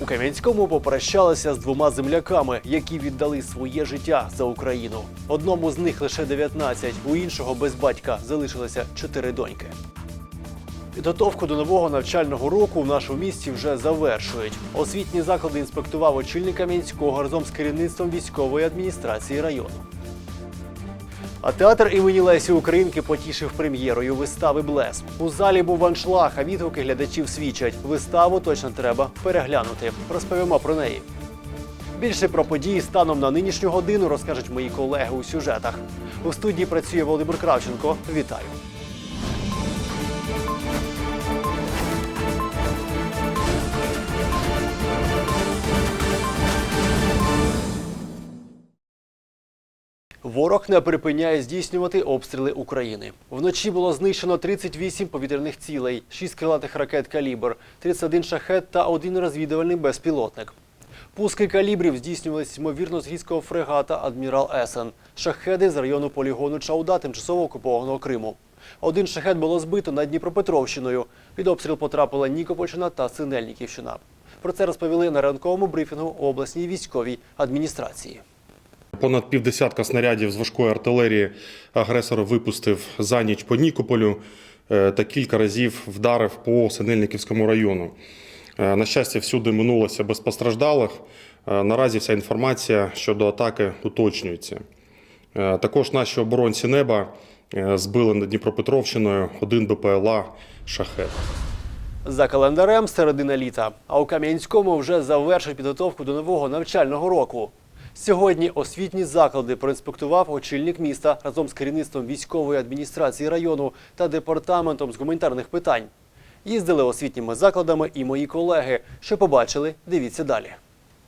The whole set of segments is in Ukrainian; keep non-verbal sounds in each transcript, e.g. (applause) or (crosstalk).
У Кам'янському попрощалися з двома земляками, які віддали своє життя за Україну. Одному з них лише 19, у іншого без батька залишилося чотири доньки. Підготовку до нового навчального року в нашому місті вже завершують. Освітні заклади інспектував очільник Кам'янського разом з керівництвом військової адміністрації району. А театр імені Лесі Українки потішив прем'єрою вистави Блес. У залі був аншлаг, а відгуки глядачів свідчать. Виставу точно треба переглянути. Розповімо про неї. Більше про події станом на нинішню годину розкажуть мої колеги у сюжетах. У студії працює Володимир Кравченко. Вітаю. Ворог не припиняє здійснювати обстріли України. Вночі було знищено 38 повітряних цілей, 6 крилатих ракет «Калібр», 31 шахет та один розвідувальний безпілотник. Пуски калібрів здійснювалися ймовірно з гірського фрегата Адмірал Есен, шахеди з району полігону Чауда тимчасово окупованого Криму. Один шахет було збито над Дніпропетровщиною. Під обстріл потрапила Нікопольщина та Синельниківщина. Про це розповіли на ранковому брифінгу у обласній військовій адміністрації. Понад півдесятка снарядів з важкої артилерії агресор випустив за ніч по Нікополю е, та кілька разів вдарив по Синельниківському району. Е, На щастя, всюди минулося без постраждалих. Е, Наразі вся інформація щодо атаки уточнюється. Також наші оборонці неба збили над Дніпропетровщиною один БПЛА «Шахет». За календарем середина літа, а у Кам'янському вже завершить підготовку до нового навчального року. Сьогодні освітні заклади проінспектував очільник міста разом з керівництвом військової адміністрації району та департаментом з гуманітарних питань. Їздили освітніми закладами і мої колеги. Що побачили, дивіться далі.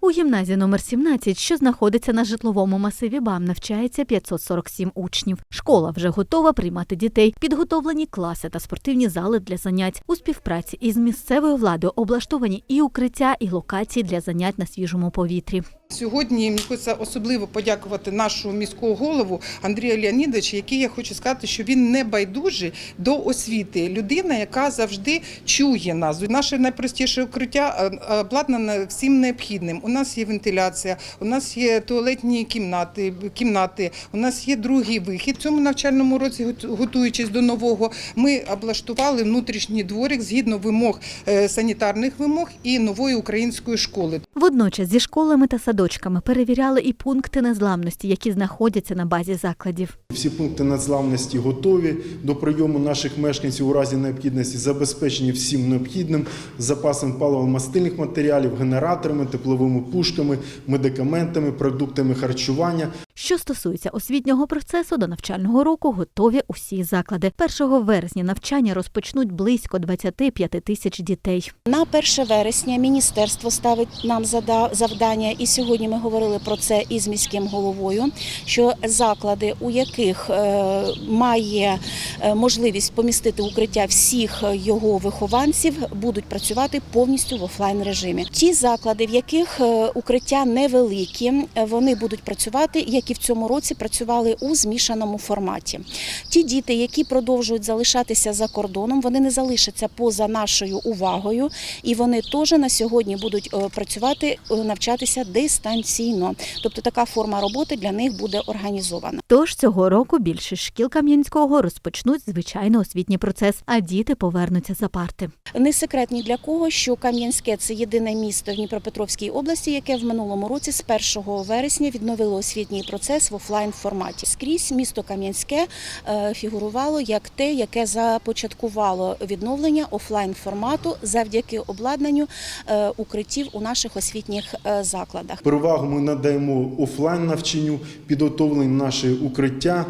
У гімназії номер 17, що знаходиться на житловому масиві БАМ, навчається 547 учнів. Школа вже готова приймати дітей, підготовлені класи та спортивні зали для занять. У співпраці із місцевою владою облаштовані і укриття, і локації для занять на свіжому повітрі. Сьогодні мені хочеться особливо подякувати нашому міського голову Андрія Леонідовича, який я хочу сказати, що він не байдужий до освіти. Людина, яка завжди чує нас. Наше найпростіше укриття е, обладнане всім необхідним. У нас є вентиляція, у нас є туалетні кімнати, кімнати, у нас є другий вихід. В цьому навчальному році, готуючись до нового, ми облаштували внутрішній дворик згідно вимог е, санітарних вимог і нової української школи. Водночас зі школами та садочками перевіряли і пункти незламності, які знаходяться на базі закладів. Всі пункти незламності готові до прийому наших мешканців у разі необхідності, забезпечені всім необхідним запасом паливо-мастильних матеріалів, генераторами, тепловими пушками, медикаментами, продуктами харчування. Що стосується освітнього процесу, до навчального року готові усі заклади. 1 вересня навчання розпочнуть близько 25 тисяч дітей. На 1 вересня міністерство ставить нам завдання, і сьогодні ми говорили про це із міським головою. Що заклади, у яких е, має е, можливість помістити укриття всіх його вихованців, будуть працювати повністю в офлайн режимі. Ті заклади, в яких е, укриття невеликі, вони будуть працювати, як і в цьому році працювали у змішаному форматі. Ті діти, які продовжують залишатися за кордоном, вони не залишаться поза нашою увагою, і вони теж на сьогодні будуть е, працювати, е, навчатися дистанційно. Тобто така форма роботи для них буде організована. Тож цього року більшість шкіл Кам'янського розпочнуть звичайний освітній процес, а діти повернуться за парти. Не секрет ні для кого, що Кам'янське це єдине місто в Дніпропетровській області, яке в минулому році з 1 вересня відновило освітній процес в офлайн форматі. Скрізь місто Кам'янське е, фігурувало як те, яке започаткувало відновлення офлайн формату завдяки обладнанню е, укриттів у наших освітніх е, закладах. Перевагу ми надаємо офлайн навчанню, підготовлені наші укриття.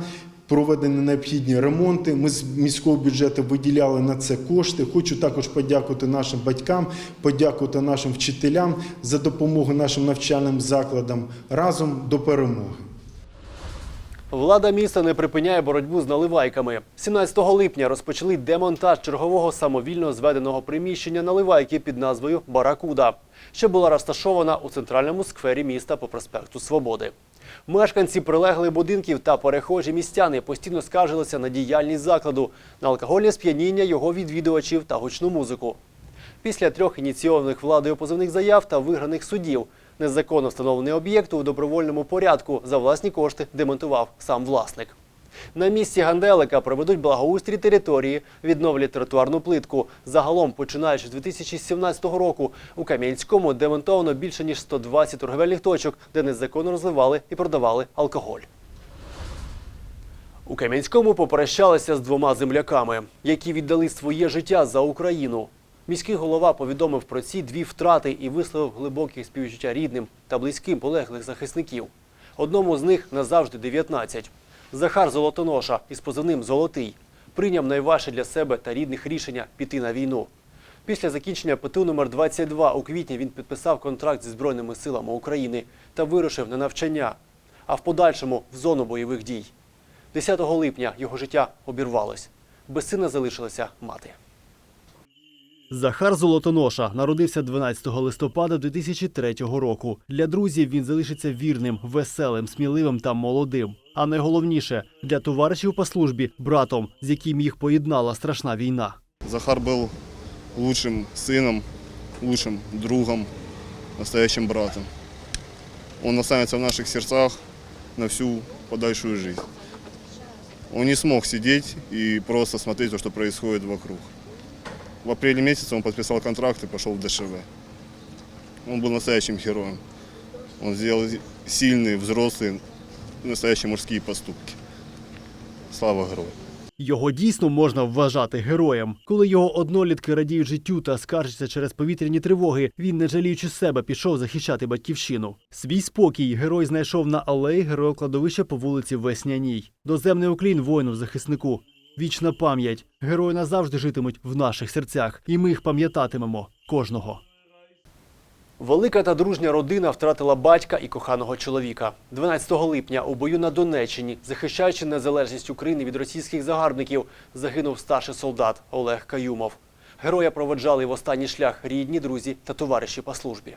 Проведені необхідні ремонти. Ми з міського бюджету виділяли на це кошти. Хочу також подякувати нашим батькам, подякувати нашим вчителям за допомогу нашим навчальним закладам разом до перемоги. Влада міста не припиняє боротьбу з наливайками. 17 липня розпочали демонтаж чергового самовільно зведеного приміщення наливайки під назвою Баракуда, що була розташована у центральному сквері міста по проспекту Свободи. Мешканці прилеглих будинків та перехожі містяни постійно скаржилися на діяльність закладу, на алкогольне сп'яніння його відвідувачів та гучну музику. Після трьох ініційованих владою позовних заяв та виграних судів незаконно встановлений об'єкт у добровольному порядку за власні кошти демонтував сам власник. На місці Ганделика проведуть благоустрій території, відновлять тротуарну плитку. Загалом, починаючи з 2017 року, у Кам'янському демонтовано більше ніж 120 торговельних точок, де незаконно розливали і продавали алкоголь. У Кам'янському попрощалися з двома земляками, які віддали своє життя за Україну. Міський голова повідомив про ці дві втрати і висловив глибокі співчуття рідним та близьким полеглих захисників. Одному з них назавжди 19. Захар Золотоноша із позивним Золотий прийняв найважче для себе та рідних рішення піти на війну. Після закінчення ПТУ номер 22 у квітні він підписав контракт зі Збройними силами України та вирушив на навчання, а в подальшому в зону бойових дій. 10 липня його життя обірвалось. Без сина залишилася мати. Захар Золотоноша народився 12 листопада 2003 року. Для друзів він залишиться вірним, веселим, сміливим та молодим. А найголовніше для товаришів по службі братом, з яким їх поєднала страшна війна. Захар был лучшим сыном, лучшим другом, настоящим братом. Он останется в наших сердцах на всю подальшую жизнь. Он не смог сидеть и просто смотреть что происходит вокруг. В апреле месяце он подписал контракт и пошел в ДШВ. Он был настоящим героем. Он сделал сильные, взрослые, настоящие мужские поступки. Слава герою! Його дійсно можна вважати героєм. Коли його однолітки радіють життю та скаржаться через повітряні тривоги, він, не жаліючи себе, пішов захищати батьківщину. Свій спокій герой знайшов на алеї героя кладовища по вулиці Весняній. Доземний уклін воїну захиснику. Вічна пам'ять. Герої назавжди житимуть в наших серцях, і ми їх пам'ятатимемо кожного. Велика та дружня родина втратила батька і коханого чоловіка. 12 липня у бою на Донеччині, захищаючи незалежність України від російських загарбників, загинув старший солдат Олег Каюмов. Героя проводжали в останній шлях рідні, друзі та товариші по службі.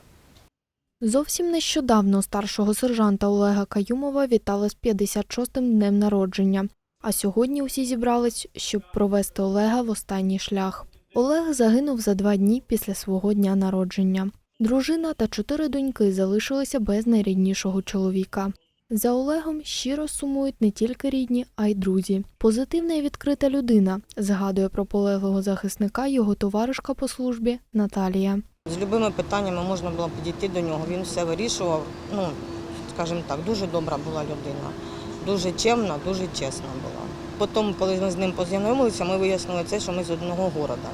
Зовсім нещодавно старшого сержанта Олега Каюмова вітали з 56-м днем народження. А сьогодні усі зібрались, щоб провести Олега в останній шлях. Олег загинув за два дні після свого дня народження. Дружина та чотири доньки залишилися без найріднішого чоловіка. За Олегом щиро сумують не тільки рідні, а й друзі. Позитивна і відкрита людина згадує про полеглого захисника його товаришка по службі Наталія. З любими питаннями можна було підійти до нього. Він все вирішував. Ну, скажімо так, дуже добра була людина, дуже чемна, дуже чесна була. Потім, коли ми з ним познайомилися, ми вияснили це, що ми з одного міста.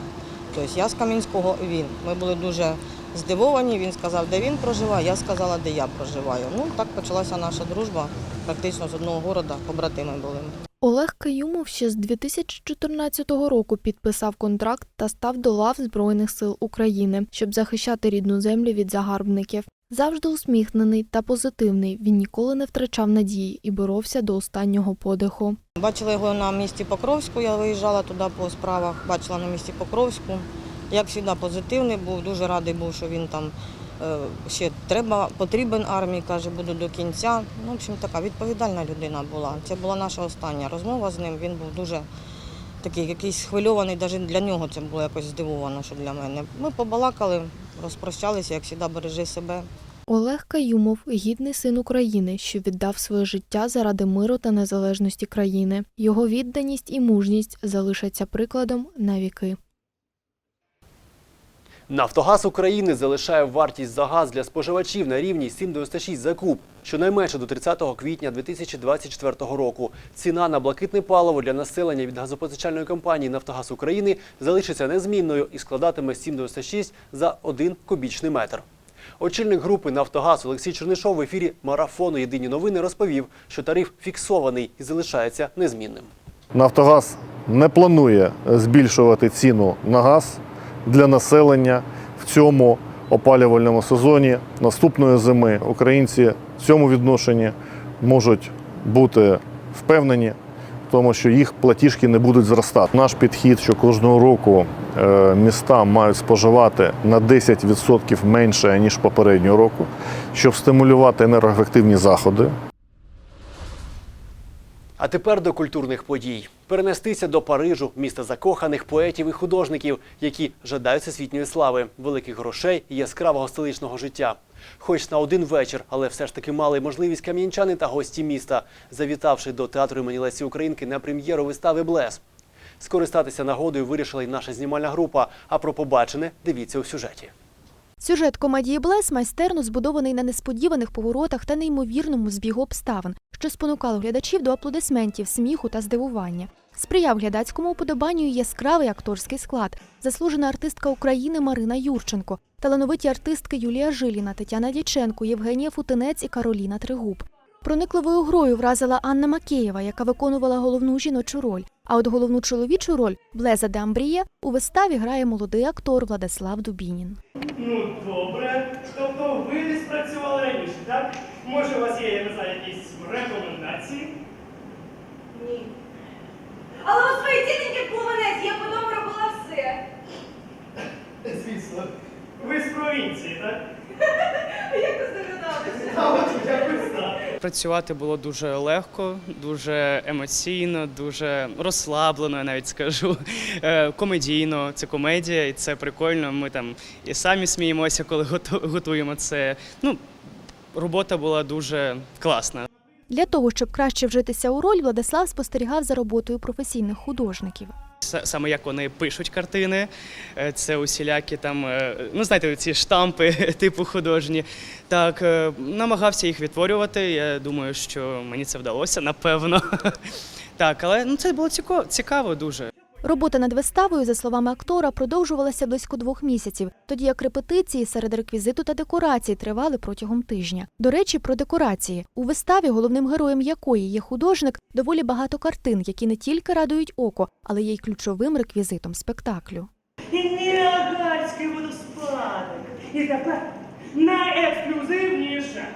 Тобто я з Кам'янського, він. Ми були дуже здивовані. Він сказав, де він проживає, я сказала, де я проживаю. Ну, так почалася наша дружба. Практично з одного міста, побратими були. Олег Каюмов ще з 2014 року підписав контракт та став до лав Збройних сил України, щоб захищати рідну землю від загарбників. Завжди усміхнений та позитивний, він ніколи не втрачав надії і боровся до останнього подиху. Бачила його на місці Покровську, я виїжджала туди по справах, бачила на місці Покровську. Як завжди, позитивний був, дуже радий був, що він там ще треба, потрібен армії, каже, буду до кінця. Ну, в общем, така відповідальна людина була. Це була наша остання розмова з ним. Він був дуже такий якийсь схвильований, навіть для нього це було якось здивовано, що для мене. Ми побалакали, розпрощалися, як завжди, бережи себе. Олег Каюмов гідний син України, що віддав своє життя заради миру та незалежності країни. Його відданість і мужність залишаться прикладом на віки. Нафтогаз України залишає вартість за газ для споживачів на рівні 7,96 за куб, щонайменше до 30 квітня 2024 року. Ціна на блакитне паливо для населення від газопостачальної компанії Нафтогаз України залишиться незмінною і складатиме 7,96 за 1 кубічний метр. Очільник групи Нафтогаз Олексій Чернишов в ефірі марафону Єдині новини розповів, що тариф фіксований і залишається незмінним. Нафтогаз не планує збільшувати ціну на газ для населення в цьому опалювальному сезоні наступної зими. Українці в цьому відношенні можуть бути впевнені, тому що їх платіжки не будуть зростати. Наш підхід, що кожного року е, міста мають споживати на 10% менше ніж попереднього року, щоб стимулювати енергоефективні заходи. А тепер до культурних подій. Перенестися до Парижу, міста закоханих поетів і художників, які жадають всесвітньої слави, великих грошей і яскравого столичного життя. Хоч на один вечір, але все ж таки мали можливість кам'янчани та гості міста, завітавши до театру імені Лесі Українки на прем'єру вистави Блес. Скористатися нагодою вирішила й наша знімальна група. А про побачене дивіться у сюжеті. Сюжет комедії Блес майстерно збудований на несподіваних поворотах та неймовірному збігу обставин, що спонукало глядачів до аплодисментів, сміху та здивування. Сприяв глядацькому уподобанню яскравий акторський склад, заслужена артистка України Марина Юрченко, талановиті артистки Юлія Жиліна, Тетяна Дяченко, Євгенія Футинець і Кароліна Тригуб. Проникливою грою вразила Анна Макеєва, яка виконувала головну жіночу роль. А от головну чоловічу роль Блеза де Амбрія у виставі грає молодий актор Владислав Дубінін. Ну, добре. Тобто ви десь працювали раніше, так? Може, у вас є, я не знаю, якісь рекомендації? Ні. Але у своїй тітеньки плаванець я по дому робила все. Звісно. Ви з провінції, так? (laughs) Як ви здогадалися? А от якось так. Працювати було дуже легко, дуже емоційно, дуже розслаблено, я навіть скажу. Е, Комедійно, це комедія, і це прикольно. Ми там і самі сміємося, коли готуємо це. Ну, робота була дуже класна. Для того, щоб краще вжитися у роль, Владислав спостерігав за роботою професійних художників. Саме як вони пишуть картини, е, це усілякі там, е, ну знаєте, ці штампи (laughs) типу художні. Так, е, намагався їх відтворювати. Я думаю, що мені це вдалося, напевно. (laughs) Так, але ну це було цікаво, цікаво дуже. Робота над виставою, за словами актора, продовжувалася близько двох місяців, тоді як репетиції серед реквізиту та декорацій тривали протягом тижня. До речі, про декорації у виставі, головним героєм якої є художник, доволі багато картин, які не тільки радують око, але є й ключовим реквізитом спектаклю. Ніагарський водоспадок. І тепер найексклюзивніше.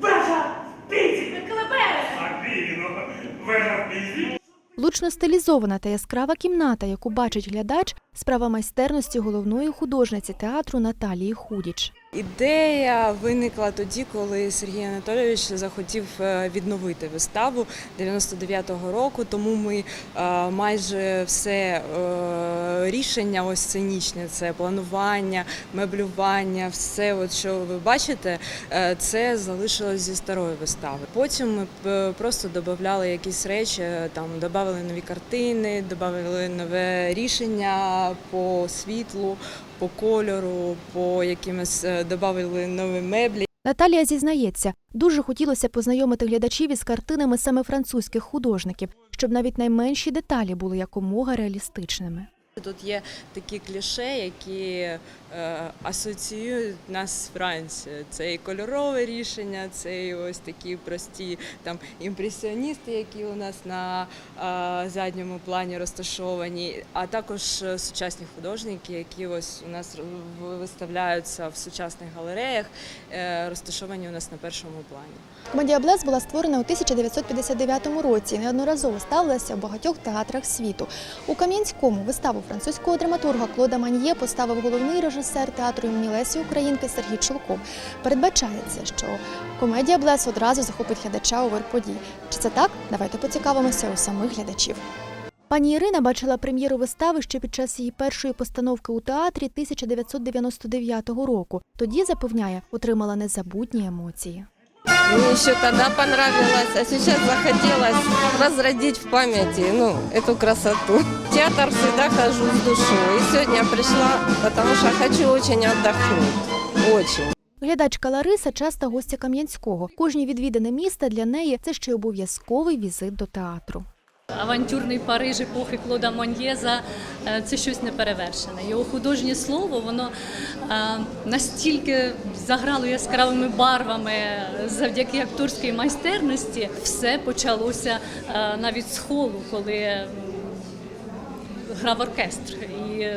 Ваша в піці! А віно, в пізі? Влучно стилізована та яскрава кімната, яку бачить глядач, справа майстерності головної художниці театру Наталії Худіч. Ідея виникла тоді, коли Сергій Анатолійович захотів е, відновити виставу 99-го року. Тому ми е, майже все е, рішення ось сценічне, це планування, меблювання, все, от що ви бачите, це залишилось зі старої вистави. Потім ми просто додавали якісь речі, там додавали нові картини, додавали нове рішення по світлу по кольору, по якимось додали нові меблі. Наталія зізнається, дуже хотілося познайомити глядачів із картинами саме французьких художників, щоб навіть найменші деталі були якомога реалістичними. Тут є такі кліше, які е, асоціюють нас з Францією. Це і кольорове рішення, це і ось такі прості там імпресіоністи, які у нас на е, задньому плані розташовані, а також е, сучасні художники, які ось у нас виставляються в сучасних галереях, розташовані у нас на першому плані. Комедія Блес була створена у 1959 році і неодноразово ставилася в багатьох театрах світу. У Кам'янському виставу французького драматурга Клода Маньє поставив головний режисер театру імені Лесі Українки Сергій Чулков. Передбачається, що комедія Блес одразу захопить глядача у вир подій. Чи це так? Давайте поцікавимося у самих глядачів. Пані Ірина бачила прем'єру вистави ще під час її першої постановки у театрі 1999 року. Тоді запевняє, отримала незабутні емоції. Мне еще тогда понравилось, а сейчас захотелось разродить в памяти ну, эту красоту. В театр всегда хожу с душой. И сегодня пришла, потому что хочу очень отдохнуть. Очень. Глядачка Лариса часто гостя Кам'янського. Кожні відвідини міста для неї це ще й обов'язковий візит до театру. Авантюрний Париж епохи Клода Моньєза е, це щось неперевершене. Його художнє слово воно е, настільки заграло яскравими барвами завдяки акторській майстерності. Все почалося е, навіть з холу, коли грав оркестр. І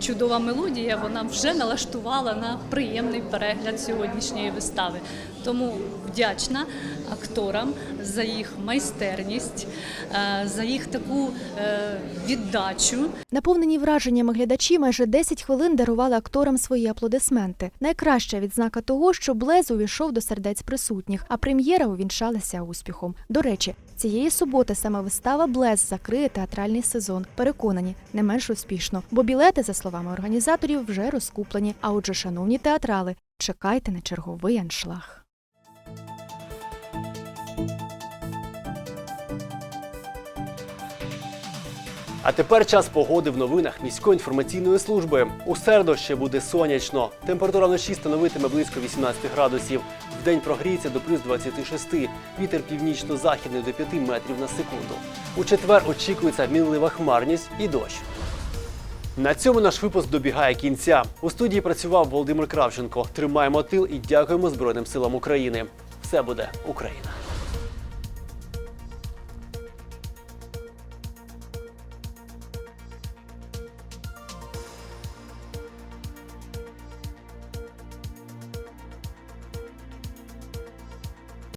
чудова мелодія вона вже налаштувала на приємний перегляд сьогоднішньої вистави. Тому вдячна акторам за їх майстерність, е, за їх таку е, віддачу. Наповнені враженнями глядачі майже 10 хвилин дарували акторам свої аплодисменти. Найкраща відзнака того, що Блез увійшов до сердець присутніх, а прем'єра увінчалася успіхом. До речі, цієї суботи саме вистава Блез закриє театральний сезон. Переконані, не менш успішно, бо білети, за словами організаторів, вже розкуплені. А отже, шановні театрали, чекайте на черговий аншлаг. А тепер час погоди в новинах міської інформаційної служби. У середу ще буде сонячно. Температура вночі становитиме близько 18 градусів. Вдень прогріється до плюс 26. Вітер північно-західний до 5 метрів на секунду. У четвер очікується мінлива хмарність і дощ. На цьому наш випуск добігає кінця. У студії працював Володимир Кравченко. Тримаємо тил і дякуємо Збройним силам України. Все буде Україна!